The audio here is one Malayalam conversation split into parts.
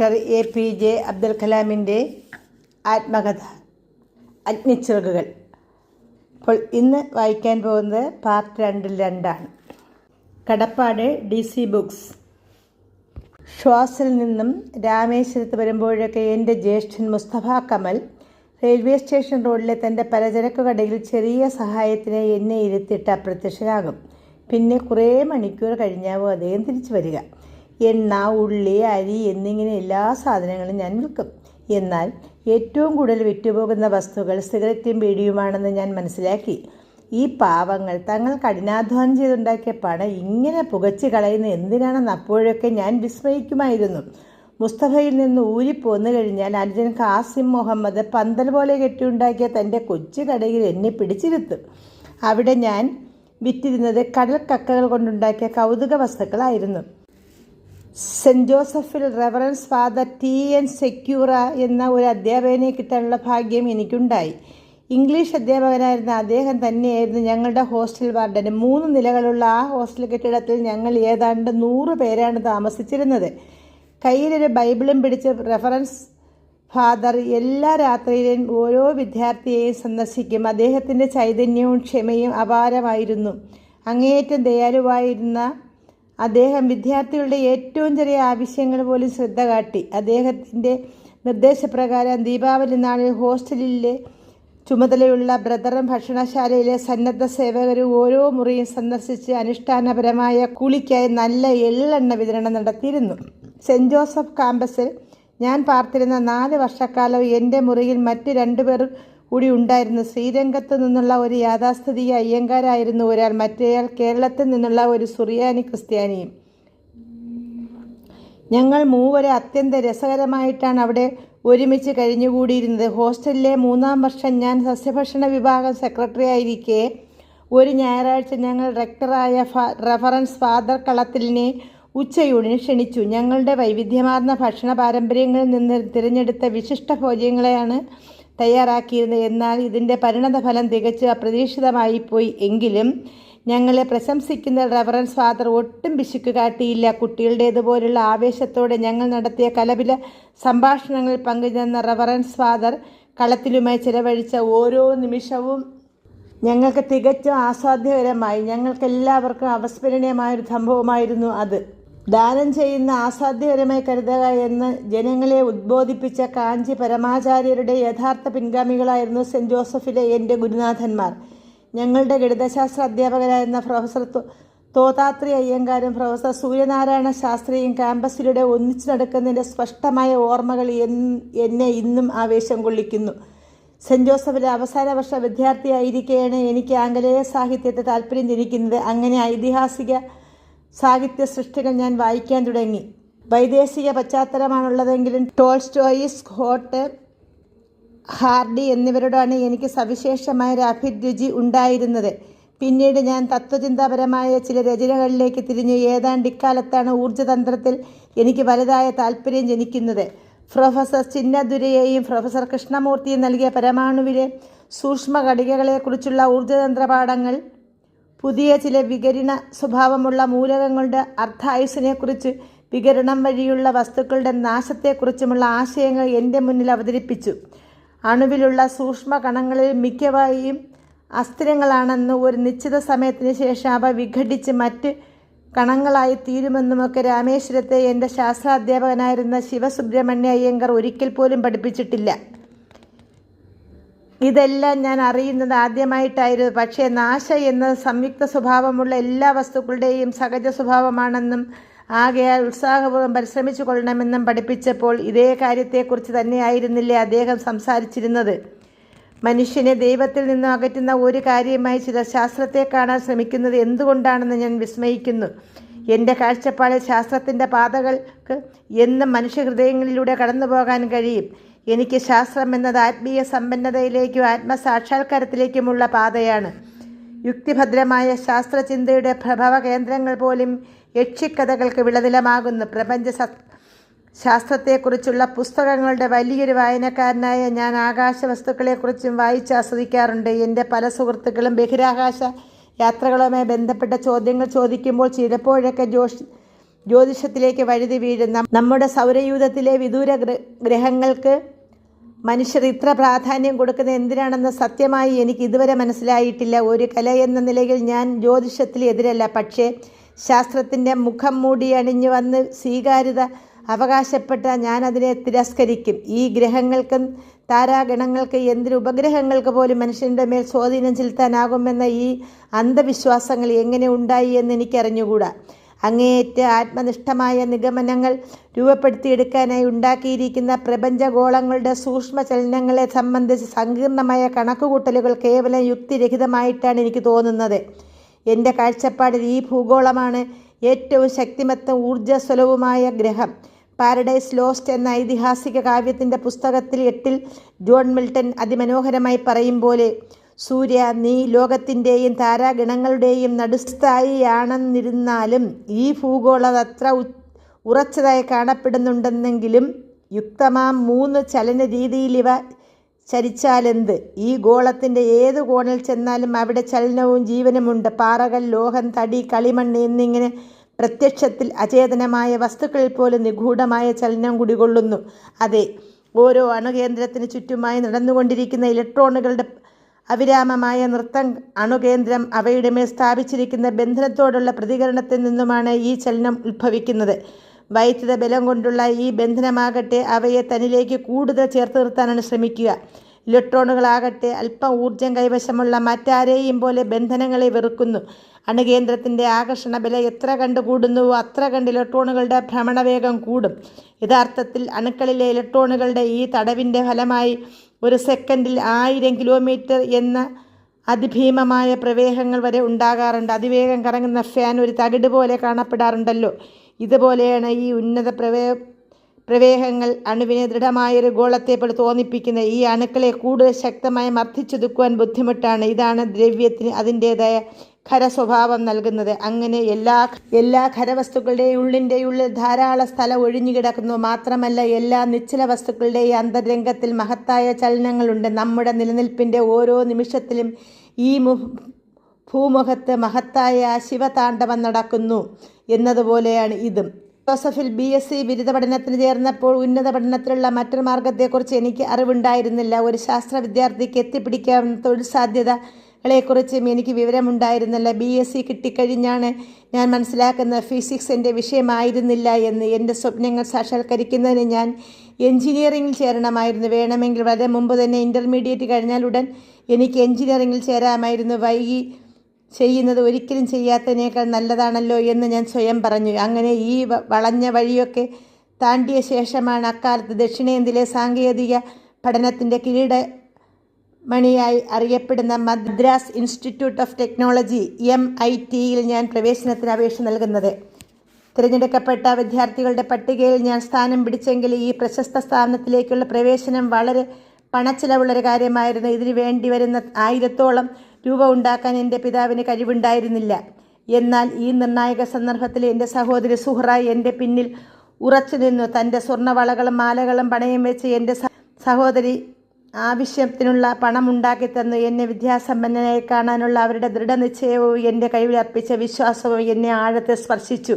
Doctor A P J Abdul കലാമിന്റെ ആത്മകഥ അഗ്നിച്ചിറകുകൾ അപ്പോൾ ഇന്ന് വായിക്കാൻ പോകുന്നത് പാർട്ട് രണ്ടിൽ രണ്ടാണ്. കടപ്പാട് ഡി സി ബുക്സ്. ഷ്വാസിൽ നിന്നും രാമേശ്വരത്ത് വരുമ്പോഴൊക്കെ എന്റെ ജ്യേഷ്ഠൻ മുസ്തഫ കമൽ റെയിൽവേ സ്റ്റേഷൻ റോഡിലെ തന്റെ പലചരക്ക് കടയിൽ ചെറിയ സഹായത്തിന് എന്നെ ഇരുത്തിയിട്ട് അപ്രത്യക്ഷനാകും. പിന്നെ കുറേ മണിക്കൂർ കഴിഞ്ഞാവും അദ്ദേഹം തിരിച്ചു വരിക. എണ്ണ ഉള്ളി അരി എന്നിങ്ങനെ എല്ലാ സാധനങ്ങളും ഞാൻ വിൽക്കും. എന്നാൽ ഏറ്റവും കൂടുതൽ വിറ്റുപോകുന്ന വസ്തുക്കൾ സിഗരറ്റും ബീഡിയുമാണെന്ന് ഞാൻ മനസ്സിലാക്കി. ഈ പാവങ്ങൾ തങ്ങൾ കഠിനാധ്വാനം ചെയ്തുണ്ടാക്കിയ പണം ഇങ്ങനെ പുകച്ച് കളയുന്ന എന്തിനാണെന്ന് അപ്പോഴൊക്കെ ഞാൻ വിസ്മയിക്കുമായിരുന്നു. മുസ്തഫയിൽ നിന്ന് ഊരിപ്പോന്നു കഴിഞ്ഞാൽ അനുജൻ കാസിം മുഹമ്മദ് പന്തൽ പോലെ കെട്ടിയുണ്ടാക്കിയ തന്റെ കൊച്ചു കടയിൽ എന്നെ പിടിച്ചിരുത്തും. അവിടെ ഞാൻ വിറ്റിരുന്നത് കടൽ കക്കകൾ കൊണ്ടുണ്ടാക്കിയ കൗതുക വസ്തുക്കളായിരുന്നു. Saint ജോസഫിൽ reverence father T N Sequeira എന്ന ഒരു അധ്യാപകനെ കിട്ടാനുള്ള ഭാഗ്യം എനിക്കുണ്ടായി. ഇംഗ്ലീഷ് അധ്യാപകനായിരുന്ന അദ്ദേഹം തന്നെയായിരുന്നു ഞങ്ങളുടെ ഹോസ്റ്റൽ വാർഡന്. മൂന്ന് നിലകളുള്ള ആ ഹോസ്റ്റൽ കെട്ടിടത്തിൽ ഞങ്ങൾ ഏതാണ്ട് നൂറ് പേരാണ് താമസിച്ചിരുന്നത്. കയ്യിലൊരു ബൈബിളും പിടിച്ച് റെഫറൻസ് ഫാദർ എല്ലാ രാത്രിയിലും ഓരോ വിദ്യാർത്ഥിയെയും സന്ദർശിക്കും. അദ്ദേഹത്തിന്റെ ചൈതന്യവും ക്ഷമയും അപാരമായിരുന്നു. അങ്ങേയറ്റം ദയാലുവായിരുന്ന അദ്ദേഹം വിദ്യാർത്ഥികളുടെ ഏറ്റവും ചെറിയ ആവശ്യങ്ങൾ പോലും ശ്രദ്ധ കാട്ടി. അദ്ദേഹത്തിന്റെ നിർദ്ദേശപ്രകാരം ദീപാവലി നാളിൽ ഹോസ്റ്റലിലെ ചുമതലയുള്ള ബ്രദറും ഭക്ഷണശാലയിലെ സന്നദ്ധ സേവകരും ഓരോ മുറിയും സന്ദർശിച്ച് അനുഷ്ഠാനപരമായ കൂലിക്കായി നല്ല എള്ളെണ്ണ വിതരണം നടത്തിയിരുന്നു. സെന്റ് ജോസഫ് കാമ്പസിൽ ഞാൻ പാർത്തിരുന്ന നാല് വർഷക്കാലം എന്റെ മുറിയിൽ മറ്റ് രണ്ടുപേർ കൂടി ഉണ്ടായിരുന്നു ശ്രീരംഗത്ത് നിന്നുള്ള ഒരു യാഥാസ്ഥിതിക അയ്യങ്കാരായിരുന്നു ഒരാൾ മറ്റേയാൾ കേരളത്തിൽ നിന്നുള്ള ഒരു സുറിയാനി ക്രിസ്ത്യാനിയും ഞങ്ങൾ മൂവരെ അത്യന്ത രസകരമായിട്ടാണ് അവിടെ ഒരുമിച്ച് കഴിഞ്ഞുകൂടിയിരുന്നത്. ഹോസ്റ്റലിലെ മൂന്നാം വർഷം ഞാൻ സസ്യഭക്ഷണ വിഭാഗം സെക്രട്ടറി ആയിരിക്കെ. ഒരു ഞായറാഴ്ച ഞങ്ങൾ റെക്ടറായ റഫറൻസ് ഫാദർ കളത്തിലിനെ ഉച്ചയൂണിന് ക്ഷണിച്ചു. ഞങ്ങളുടെ വൈവിധ്യമാർന്ന ഭക്ഷണ പാരമ്പര്യങ്ങളിൽ നിന്ന് തിരഞ്ഞെടുത്ത വിശിഷ്ട ഭോജ്യങ്ങളെയാണ് തയ്യാറാക്കിയിരുന്നത് എന്നാൽ ഇതിന്റെ പരിണതഫലം തികച്ച് അപ്രതീക്ഷിതമായി പോയി എങ്കിലും ഞങ്ങളെ പ്രശംസിക്കുന്ന റെവറൻസ് ഫാദർ ഒട്ടും പിശുക്ക് കാട്ടിയില്ല. കുട്ടികളുടേതുപോലുള്ള ആവേശത്തോടെ ഞങ്ങൾ നടത്തിയ കലപില സംഭാഷണങ്ങളിൽ പങ്കുചേർന്ന റെവറൻസ് ഫാദർ കളത്തിലുമായി ചിലവഴിച്ച ഓരോ നിമിഷവും ഞങ്ങൾക്ക് തികച്ചും ആസ്വാദ്യകരമായി. ഞങ്ങൾക്കെല്ലാവർക്കും അവസ്മരണീയമായൊരു സംഭവമായിരുന്നു അത്. ദാനം ചെയ്യുന്ന ആസാധ്യകരമായി കരുതുക എന്ന് ജനങ്ങളെ ഉദ്ബോധിപ്പിച്ച കാഞ്ചി പരമാചാര്യരുടെ യഥാർത്ഥ പിൻഗാമികളായിരുന്നു സെന്റ് ജോസഫിലെ എന്റെ ഗുരുനാഥന്മാർ. ഞങ്ങളുടെ ഗണിതശാസ്ത്ര അധ്യാപകരായിരുന്ന പ്രൊഫസർ തോതാത്രി അയ്യങ്കാരും പ്രൊഫസർ സൂര്യനാരായണ ശാസ്ത്രിയും ക്യാമ്പസിലൂടെ ഒന്നിച്ചു നടക്കുന്നതിന്റെ സ്പഷ്ടമായ ഓർമ്മകൾ എന്നെ ഇന്നും ആവേശം കൊള്ളിക്കുന്നു. സെന്റ് ജോസഫിലെ അവസാന വർഷ വിദ്യാർത്ഥിയായിരിക്കെയാണ് എനിക്ക് ആംഗലേയ സാഹിത്യത്തെ താല്പര്യം ജനിക്കുന്നത്. അങ്ങനെ ഐതിഹാസിക സാഹിത്യ സൃഷ്ടികൾ ഞാൻ വായിക്കാൻ തുടങ്ങി. വൈദേശിക പശ്ചാത്തലമാണുള്ളതെങ്കിലും ടോൾസ്റ്റോയിസ് ഹോട്ട് ഹാർഡി എന്നിവരോടാണ് എനിക്ക് സവിശേഷമായ ഒരു അഭിരുചി ഉണ്ടായിരുന്നത്. പിന്നീട് ഞാൻ തത്വചിന്താപരമായ ചില രചനകളിലേക്ക് തിരിഞ്ഞു ഏതാണ്ട് ഇക്കാലത്താണ് ഊർജതന്ത്രത്തിൽ എനിക്ക് വലുതായ താല്പര്യം ജനിക്കുന്നത്. പ്രൊഫസർ ചിന്നദുരയെയും പ്രൊഫസർ കൃഷ്ണമൂർത്തിയും നൽകിയ പരമാണുവിലെ സൂക്ഷ്മ ഘടികകളെക്കുറിച്ചുള്ള ഊർജതന്ത്ര പാഠങ്ങൾ പുതിയ ചില വികരണ സ്വഭാവമുള്ള മൂലകങ്ങളുടെ അർത്ഥായുസിനെക്കുറിച്ച് വികരണം വഴിയുള്ള വസ്തുക്കളുടെ നാശത്തെക്കുറിച്ചുമുള്ള ആശയങ്ങൾ എന്റെ മുന്നിൽ അവതരിപ്പിച്ചു. അണുവിലുള്ള സൂക്ഷ്മ കണങ്ങളിൽ മിക്കവായും അസ്ഥിരങ്ങളാണെന്ന് ഒരു നിശ്ചിത സമയത്തിന് ശേഷം അവ വിഘടിച്ച് മറ്റ് കണങ്ങളായി തീരുമെന്നുമൊക്കെ രാമേശ്വരത്തെ എന്റെ ശാസ്ത്രാധ്യാപകനായിരുന്ന ശിവസുബ്രഹ്മണ്യ അയ്യങ്കർ ഒരിക്കൽ പോലും പഠിപ്പിച്ചിട്ടില്ല. ഇതെല്ലാം ഞാൻ അറിയുന്നത് ആദ്യമായിട്ടായിരുന്നു. പക്ഷേ നാശ എന്നത് സംയുക്ത സ്വഭാവമുള്ള എല്ലാ വസ്തുക്കളുടെയും സഹജ സ്വഭാവമാണെന്നും ആകയാൽ ഉത്സാഹപൂർവം പരിശ്രമിച്ചു കൊള്ളണമെന്നും പഠിപ്പിച്ചപ്പോൾ ഇതേ കാര്യത്തെക്കുറിച്ച് തന്നെയായിരുന്നില്ലേ അദ്ദേഹം സംസാരിച്ചിരുന്നത്. മനുഷ്യനെ ദൈവത്തിൽ നിന്നും അകറ്റുന്ന ഒരു കാര്യമായി ചില ശാസ്ത്രത്തെ കാണാൻ ശ്രമിക്കുന്നത് എന്തുകൊണ്ടാണെന്ന് ഞാൻ വിസ്മയിക്കുന്നു. എന്റെ കാഴ്ചപ്പാടിൽ ശാസ്ത്രത്തിന്റെ പാതകൾക്ക് എന്നും മനുഷ്യഹൃദയങ്ങളിലൂടെ കടന്നു പോകാൻ കഴിയും. എനിക്ക് ശാസ്ത്രം എന്നത് ആത്മീയ സമ്പന്നതയിലേക്കും ആത്മസാക്ഷാത്കാരത്തിലേക്കുമുള്ള പാതയാണ്. യുക്തിഭദ്രമായ ശാസ്ത്രചിന്തയുടെ പ്രഭവ കേന്ദ്രങ്ങൾ പോലും യക്ഷിക്കഥകൾക്ക് വിളനിലമാകുന്നു. പ്രപഞ്ച ശാസ്ത്രത്തെക്കുറിച്ചുള്ള പുസ്തകങ്ങളുടെ വലിയൊരു വായനക്കാരനായ ഞാൻ ആകാശ വസ്തുക്കളെക്കുറിച്ചും വായിച്ച് ആസ്വദിക്കാറുണ്ട്. എന്റെ പല സുഹൃത്തുക്കളും ബഹിരാകാശ യാത്രകളുമായി ബന്ധപ്പെട്ട ചോദ്യങ്ങൾ ചോദിക്കുമ്പോൾ ചിലപ്പോഴൊക്കെ ജോഷ് ജ്യോതിഷത്തിലേക്ക് വഴുതി വീഴുന്ന നമ്മുടെ സൗരയൂഥത്തിലെ വിദൂര ഗ്രഹങ്ങൾക്ക് മനുഷ്യർ ഇത്ര പ്രാധാന്യം കൊടുക്കുന്നത് എന്തിനാണെന്ന് സത്യമായി എനിക്ക് ഇതുവരെ മനസ്സിലായിട്ടില്ല. ഒരു കല എന്ന നിലയിൽ ഞാൻ ജ്യോതിഷത്തിൽ എതിരല്ല. പക്ഷേ ശാസ്ത്രത്തിന്റെ മുഖം മൂടി അണിഞ്ഞു വന്ന് സ്വീകാര്യത അവകാശപ്പെട്ട ഞാനതിനെ തിരസ്കരിക്കും. ഈ ഗ്രഹങ്ങൾക്കും താരാഗണങ്ങൾക്ക് എന്തിന് ഉപഗ്രഹങ്ങൾക്ക് പോലും മനുഷ്യന്റെ മേൽ സ്വാധീനം ചെലുത്താനാകുമെന്ന ഈ അന്ധവിശ്വാസങ്ങൾ എങ്ങനെ ഉണ്ടായി എന്ന് എനിക്കറിഞ്ഞുകൂടാ. അങ്ങേയറ്റ ആത്മനിഷ്ഠമായ നിഗമനങ്ങൾ രൂപപ്പെടുത്തിയെടുക്കാനായി ഉണ്ടാക്കിയിരിക്കുന്ന പ്രപഞ്ചഗോളങ്ങളുടെ സൂക്ഷ്മ ചലനങ്ങളെ സംബന്ധിച്ച് സങ്കീർണമായ കണക്കുകൂട്ടലുകൾ കേവലം യുക്തിരഹിതമായിട്ടാണ് എനിക്ക് തോന്നുന്നത്. എന്റെ കാഴ്ചപ്പാടിൽ ഈ ഭൂഗോളമാണ് ഏറ്റവും ശക്തിമത്ത ഊർജസ്വലവുമായ ഗ്രഹം. പാരഡൈസ് ലോസ്റ്റ് എന്ന ഐതിഹാസിക കാവ്യത്തിന്റെ പുസ്തകത്തിൽ എട്ടിൽ ജോൺ മിൽട്ടൺ അതിമനോഹരമായി പറയും പോലെ സൂര്യ നീ ലോകത്തിന്റെയും താരാഗണങ്ങളുടെയും നടുസ്ഥായിയാണെന്നിരുന്നാലും ഈ ഭൂഗോളം അത്ര ഉറച്ചതായി കാണപ്പെടുന്നുണ്ടെന്നെങ്കിലും യുക്തമാം മൂന്ന് ചലന രീതിയിൽ ഇവ ചരിച്ചാലെന്ത്? ഈ ഗോളത്തിന്റെ ഏത് കോണിൽ ചെന്നാലും അവിടെ ചലനവും ജീവനുമുണ്ട്. പാറകൾ ലോഹം തടി കളിമണ്ണ് എന്നിങ്ങനെ പ്രത്യക്ഷത്തിൽ അചേതനമായ വസ്തുക്കളിൽ പോലും നിഗൂഢമായ ചലനം കുടികൊള്ളുന്നു. അതെ ഓരോ അണുകേന്ദ്രത്തിന് ചുറ്റുമായി നടന്നുകൊണ്ടിരിക്കുന്ന ഇലക്ട്രോണുകളുടെ അവിരാമമായ നൃത്തം അണുകേന്ദ്രം അവയുടെ മേൽ സ്ഥാപിച്ചിരിക്കുന്ന ബന്ധനത്തോടുള്ള പ്രതികരണത്തിൽ നിന്നുമാണ് ഈ ചലനം ഉത്ഭവിക്കുന്നത്. വൈദ്യുത ബലം കൊണ്ടുള്ള ഈ ബന്ധനമാകട്ടെ അവയെ തന്നിലേക്ക് കൂടുതൽ ചേർത്ത് നിർത്താനാണ് ശ്രമിക്കുക. ഇലക്ട്രോണുകളാകട്ടെ അല്പം ഊർജം കൈവശമുള്ള മറ്റാരെയും പോലെ ബന്ധനങ്ങളെ വെറുക്കുന്നു. അണുകേന്ദ്രത്തിന്റെ ആകർഷണ ബല എത്ര കണ്ട് കൂടുന്നുവോ അത്ര കണ്ട് ഇലക്ട്രോണുകളുടെ ഭ്രമണവേഗം കൂടും. യഥാർത്ഥത്തിൽ അണുക്കളിലെ ഇലക്ട്രോണുകളുടെ ഈ തടവിന്റെ ഫലമായി ഒരു സെക്കൻഡിൽ ആയിരം കിലോമീറ്റർ എന്ന അതിഭീമമായ പ്രവേഹങ്ങൾ വരെ ഉണ്ടാകാറുണ്ട്. അതിവേഗം കറങ്ങുന്ന ഫാൻ ഒരു തകിട് പോലെ കാണപ്പെടാറുണ്ടല്ലോ. ഇതുപോലെയാണ് ഈ ഉന്നത പ്രവേ പ്രവേഹങ്ങൾ അണുവിനെ ദൃഢമായൊരു ഗോളത്തെ പോലെ തോന്നിപ്പിക്കുന്ന ഈ അണുക്കളെ കൂടുതൽ ശക്തമായി മർദ്ദിച്ചൊതുക്കുവാൻ ബുദ്ധിമുട്ടാണ്. ഇതാണ് ദ്രവ്യത്തിന് അതിന്റേതായ ഖരസ്വഭാവം നൽകുന്നത്. അങ്ങനെ എല്ലാ എല്ലാ ഖരവസ്തുക്കളുടെയും ഉള്ളിന്റെ ഉള്ളിൽ ധാരാളം സ്ഥലം ഒഴിഞ്ഞുകിടക്കുന്നു മാത്രമല്ല എല്ലാ നിശ്ചല വസ്തുക്കളുടെയും അന്തരംഗത്തിൽ മഹത്തായ ചലനങ്ങളുണ്ട്. നമ്മുടെ നിലനിൽപ്പിന്റെ ഓരോ നിമിഷത്തിലും ഈ ഭൂമുഖത്ത് മഹത്തായ ശിവതാണ്ഡവം നടക്കുന്നു എന്നതുപോലെയാണ് ഇതും. ജോസഫിൽ ബി എസ് സി ബിരുദ പഠനത്തിന് ചേർന്നപ്പോൾ ഉന്നത പഠനത്തിലുള്ള മറ്റൊരു മാർഗത്തെക്കുറിച്ച് എനിക്ക് അറിവുണ്ടായിരുന്നില്ല. ഒരു ശാസ്ത്ര വിദ്യാർത്ഥിക്ക് എത്തിപ്പിടിക്കാവുന്ന തൊഴിൽ സാധ്യതകളെക്കുറിച്ചും എനിക്ക് വിവരമുണ്ടായിരുന്നില്ല. ബി എസ് സി കിട്ടിക്കഴിഞ്ഞാണ് ഞാൻ മനസ്സിലാക്കുന്ന ഫിസിക്സ് എന്റെ വിഷയമായിരുന്നില്ല എന്ന് എന്റെ സ്വപ്നങ്ങൾ സാക്ഷാത്കരിക്കുന്നതിന് ഞാൻ എഞ്ചിനീയറിംഗിൽ ചേരണമായിരുന്നു. വേണമെങ്കിൽ വളരെ മുമ്പ് തന്നെ ഇന്റർമീഡിയറ്റ് കഴിഞ്ഞാലുടൻ എനിക്ക് എഞ്ചിനീയറിംഗിൽ ചേരാമായിരുന്നു. വൈകി ചെയ്യുന്നത് ഒരിക്കലും ചെയ്യാത്തതിനേക്കാൾ നല്ലതാണല്ലോ എന്ന് ഞാൻ സ്വയം പറഞ്ഞു. അങ്ങനെ ഈ വളഞ്ഞ വഴിയൊക്കെ താണ്ടിയ ശേഷമാണ് അക്കാലത്ത് ദക്ഷിണേന്ത്യയിലെ സാങ്കേതിക പഠനത്തിന്റെ കിരീട മണിയായി അറിയപ്പെടുന്ന Madras institute of technology M I ടിയിൽ ഞാൻ പ്രവേശനത്തിന് അപേക്ഷ നൽകുന്നത്. തിരഞ്ഞെടുക്കപ്പെട്ട വിദ്യാർത്ഥികളുടെ പട്ടികയിൽ ഞാൻ സ്ഥാനം പിടിച്ചെങ്കിൽ ഈ പ്രശസ്ത സ്ഥാനത്തിലേക്കുള്ള പ്രവേശനം വളരെ പണച്ചിലവുള്ളൊരു കാര്യമായിരുന്നു. ഇതിനു വേണ്ടി വരുന്ന ആയിരത്തോളം രൂപ ഉണ്ടാക്കാൻ എന്റെ പിതാവിന് കഴിവുണ്ടായിരുന്നില്ല. എന്നാൽ ഈ നിർണായക സന്ദർഭത്തിൽ എന്റെ സഹോദരി സുഹ്റ എന്റെ പിന്നിൽ ഉറച്ചു നിന്നു. തന്റെ സ്വർണവളകളും മാലകളും പണയം വെച്ച് എന്റെ സഹോദരി ആവശ്യത്തിനുള്ള പണം ഉണ്ടാക്കി തന്നു എന്നെ വിദ്യാസമ്പന്നനായി കാണാനുള്ള അവരുടെ ദൃഢനിശ്ചയവും എന്റെ കഴിവിൽ അർപ്പിച്ച വിശ്വാസവും എന്നെ ആഴത്തെ സ്പർശിച്ചു.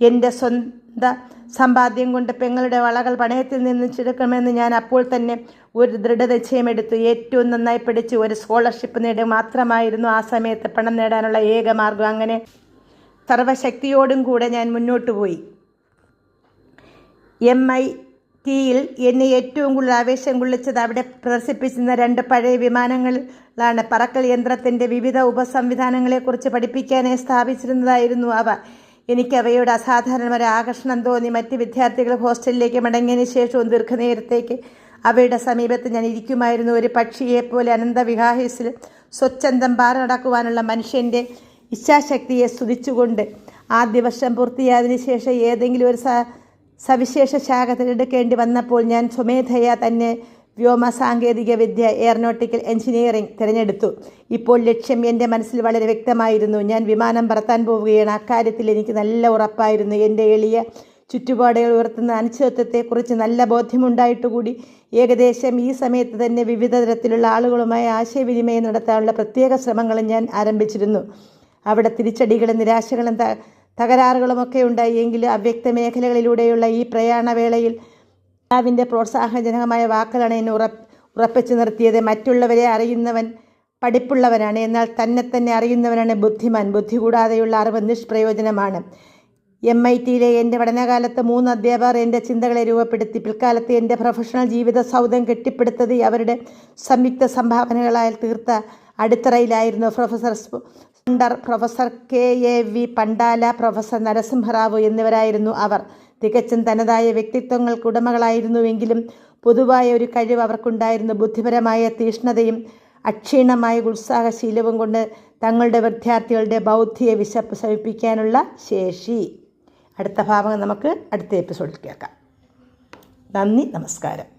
എന്റെ സ്വന്തം സമ്പാദ്യം കൊണ്ട് പെങ്ങളുടെ വളകൾ പണയത്തിൽ നിന്ന് ചെടുക്കണമെന്ന് ഞാൻ അപ്പോൾ തന്നെ ഒരു ദൃഢനിശ്ചയമെടുത്തു. ഏറ്റവും നന്നായി പഠിച്ച് ഒരു സ്കോളർഷിപ്പ് നേടുക മാത്രമായിരുന്നു ആ സമയത്ത് പണം നേടാനുള്ള ഏക മാർഗം അങ്ങനെ സർവശക്തിയോടും കൂടെ ഞാൻ മുന്നോട്ട് പോയി. എം ഐ ടിയിൽ എന്നെ ഏറ്റവും കൂടുതൽ ആവേശം കൊള്ളിച്ചത് അവിടെ പ്രദർശിപ്പിച്ചിരുന്ന രണ്ട് പഴയ വിമാനങ്ങളിലാണ് പറക്കൽ യന്ത്രത്തിന്റെ വിവിധ ഉപസംവിധാനങ്ങളെക്കുറിച്ച് പഠിപ്പിക്കാനായി സ്ഥാപിച്ചിരുന്നതായിരുന്നു അവ. എനിക്ക് അവയോട് അസാധാരണമായ ആകർഷണം തോന്നി മറ്റ് വിദ്യാർത്ഥികൾ ഹോസ്റ്റലിലേക്ക് മടങ്ങിയതിന് ശേഷവും ദീർഘനേരത്തേക്ക് അവയുടെ സമീപത്ത് ഞാൻ ഇരിക്കുമായിരുന്നു. ഒരു പക്ഷിയെപ്പോലെ അനന്തവിഹാഹിസിൽ സ്വച്ഛന്തം പാറ നടക്കുവാനുള്ള മനുഷ്യന്റെ ഇച്ഛാശക്തിയെ സ്തുതിച്ചുകൊണ്ട് ആദ്യ വർഷം പൂർത്തിയായതിനു ശേഷം ഏതെങ്കിലും ഒരു സവിശേഷ ശാഖ വന്നപ്പോൾ ഞാൻ സ്വമേധയാ തന്നെ വ്യോമ സാങ്കേതിക വിദ്യ എയറോനോട്ടിക്കൽ എഞ്ചിനീയറിംഗ് തിരഞ്ഞെടുത്തു. ഇപ്പോൾ ലക്ഷ്യം എന്റെ മനസ്സിൽ വളരെ വ്യക്തമായിരുന്നു. ഞാൻ വിമാനം പറത്താൻ പോവുകയാണ്. അക്കാര്യത്തിൽ എനിക്ക് നല്ല ഉറപ്പായിരുന്നു. എന്റെ എളിയ ചുറ്റുപാടുകൾ ഉയർത്തുന്ന അനിശ്ചിതത്വത്തെക്കുറിച്ച് നല്ല ബോധ്യമുണ്ടായിട്ടുകൂടി. ഏകദേശം ഈ സമയത്ത് തന്നെ വിവിധ തരത്തിലുള്ള ആളുകളുമായി ആശയവിനിമയം നടത്താനുള്ള പ്രത്യേക ശ്രമങ്ങളും ഞാൻ ആരംഭിച്ചിരുന്നു. അവിടെ തിരിച്ചടികളും നിരാശകളും തകരാറുകളുമൊക്കെ ഉണ്ടായി. എങ്കിലും അവ്യക്ത മേഖലകളിലൂടെയുള്ള ഈ പ്രയാണവേളയിൽ പിതാവിന്റെ പ്രോത്സാഹജനകമായ വാക്കുകളാണ് എന്നെ ഉറ ഉറപ്പിച്ചു നിർത്തിയത്. മറ്റുള്ളവരെ അറിയുന്നവൻ പഠിപ്പുള്ളവനാണ്. എന്നാൽ തന്നെ തന്നെ അറിയുന്നവനാണ് ബുദ്ധിമാൻ. ബുദ്ധി കൂടാതെയുള്ള അറിവ് നിഷ്പ്രയോജനമാണ്. എം ഐ ടിയിലെ എന്റെ പഠനകാലത്ത് മൂന്ന് അധ്യാപകർ എന്റെ ചിന്തകളെ രൂപപ്പെടുത്തി. പിൽക്കാലത്ത് എന്റെ പ്രൊഫഷണൽ ജീവിത സൗധം കെട്ടിപ്പടുത്തത് അവരുടെ സംയുക്ത സംഭാവനകളാൽ തീർത്ത അടിത്തറയിലായിരുന്നു. Professor സ്പുണ്ടർ professor K A V Pandala professor Narasimha Rao എന്നിവരായിരുന്നു അവർ. തികച്ചും തനതായ വ്യക്തിത്വങ്ങൾക്ക് ഉടമകളായിരുന്നുവെങ്കിലും പൊതുവായ ഒരു കഴിവ് അവർക്കുണ്ടായിരുന്നു ബുദ്ധിപരമായ തീഷ്ണതയും അക്ഷീണമായ ഉത്സാഹശീലവും കൊണ്ട് തങ്ങളുടെ വിദ്യാർത്ഥികളുടെ ബൗദ്ധിക വിശപ്പ് ശമിപ്പിക്കാനുള്ള ശേഷി. അടുത്ത ഭാഗം നമുക്ക് അടുത്ത എപ്പിസോഡിൽ കേൾക്കാം. നന്ദി നമസ്കാരം.